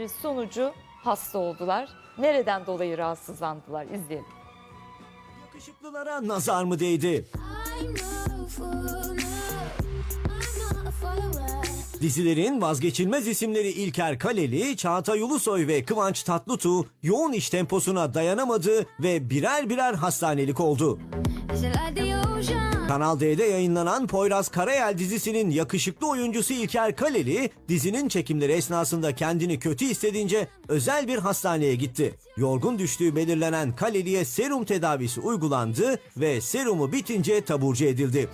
tedavileri sonucu hasta oldular. Nereden dolayı rahatsızlandılar? İzleyelim. Yakışıklılara nazar mı değdi? Dizilerin vazgeçilmez isimleri İlker Kaleli, Çağatay Ulusoy ve Kıvanç Tatlıtuğ yoğun iş temposuna dayanamadı ve birer birer hastanelik oldu. Kanal D'de yayınlanan Poyraz Karayel dizisinin yakışıklı oyuncusu İlker Kaleli, dizinin çekimleri esnasında kendini kötü hissedince özel bir hastaneye gitti. Yorgun düştüğü belirlenen Kaleli'ye serum tedavisi uygulandı ve serumu bitince taburcu edildi.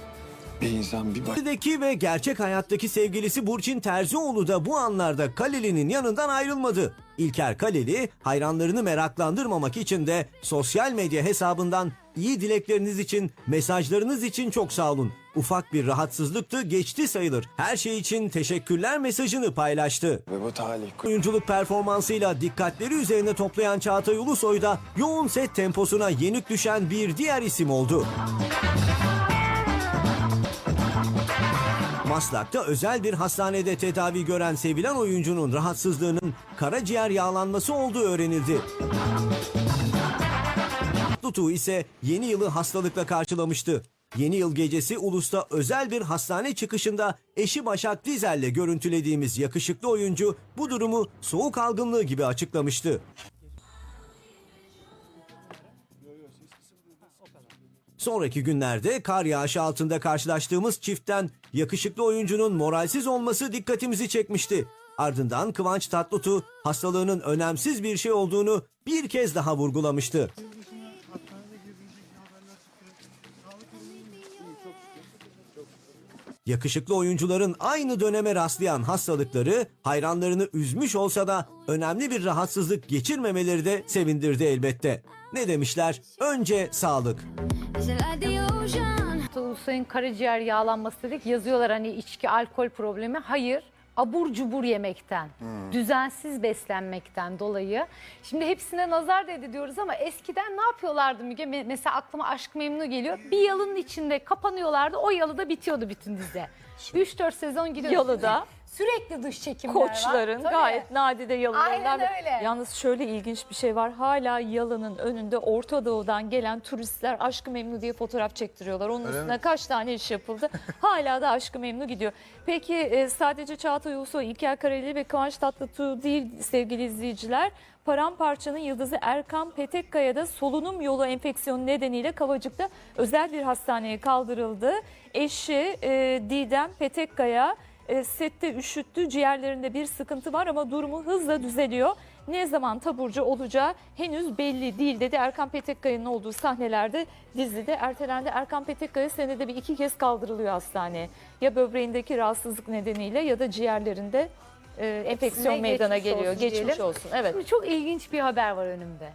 Bir insan bir bak... Dizideki ve gerçek hayattaki sevgilisi Burçin Terzioğlu da bu anlarda Kaleli'nin yanından ayrılmadı. İlker Kaleli hayranlarını meraklandırmamak için de sosyal medya hesabından iyi dilekleriniz için, mesajlarınız için çok sağ olun. Ufak bir rahatsızlıktı geçti sayılır. Her şey için teşekkürler mesajını paylaştı. Ve bu talih... Oyunculuk performansıyla dikkatleri üzerine toplayan Çağatay Ulusoy da yoğun set temposuna yenik düşen bir diğer isim oldu. Maslak'ta özel bir hastanede tedavi gören sevilen oyuncunun rahatsızlığının karaciğer yağlanması olduğu öğrenildi. Tutu ise yeni yılı hastalıkla karşılamıştı. Yeni yıl gecesi Ulus'ta özel bir hastane çıkışında eşi Başak Dizel'le görüntülediğimiz yakışıklı oyuncu bu durumu soğuk algınlığı gibi açıklamıştı. Sonraki günlerde kar yağışı altında karşılaştığımız çiftten yakışıklı oyuncunun moralsiz olması dikkatimizi çekmişti. Ardından Kıvanç Tatlıtuğ hastalığının önemsiz bir şey olduğunu bir kez daha vurgulamıştı. Yakışıklı oyuncuların aynı döneme rastlayan hastalıkları hayranlarını üzmüş olsa da önemli bir rahatsızlık geçirmemeleri de sevindirdi elbette. Ne demişler? Önce sağlık. Ulusoy'un karaciğer yağlanması dedik. Yazıyorlar hani içki, alkol problemi. Hayır. Abur cubur yemekten, düzensiz beslenmekten dolayı. Şimdi hepsine nazar değdi diyoruz ama eskiden ne yapıyorlardı Müge? Me- Mesela aklıma Aşk Memnu geliyor. Bir yalının içinde kapanıyorlardı. O yalıda bitiyordu bütün dizi. 3-4 sezon gidiyor. Yalıda Sürekli dış çekimler var. koçların Tabii. gayet nadide yalılarından. Aynen öyle. Yalnız şöyle ilginç bir şey var. Hala yalının önünde Orta Doğu'dan gelen turistler Aşkı Memnu diye fotoğraf çektiriyorlar. Onun üstüne kaç tane iş yapıldı. Hala da Aşkı Memnu gidiyor. Peki e, sadece Çağatay Ulusoy, İlker Kareli ve Kıvanç Tatlıtuğ değil sevgili izleyiciler. Paramparçanın yıldızı Erkan Petekkaya da solunum yolu enfeksiyonu nedeniyle Kavacık'ta özel bir hastaneye kaldırıldı. Eşi e, Didem Petekkaya e, sette üşüttü. Ciğerlerinde bir sıkıntı var ama durumu hızla düzeliyor. Ne zaman taburcu olacağı henüz belli değil dedi. Erkan Petekkaya'nın olduğu sahnelerde dizide ertelendi. Erkan Petekkaya senede bir iki kez kaldırılıyor hastaneye. Ya böbreğindeki rahatsızlık nedeniyle ya da ciğerlerinde e, enfeksiyon Hepsine meydana geçmiş geliyor. olsun Geçmiş diyelim. olsun. Evet. Şimdi çok ilginç bir haber var önümde.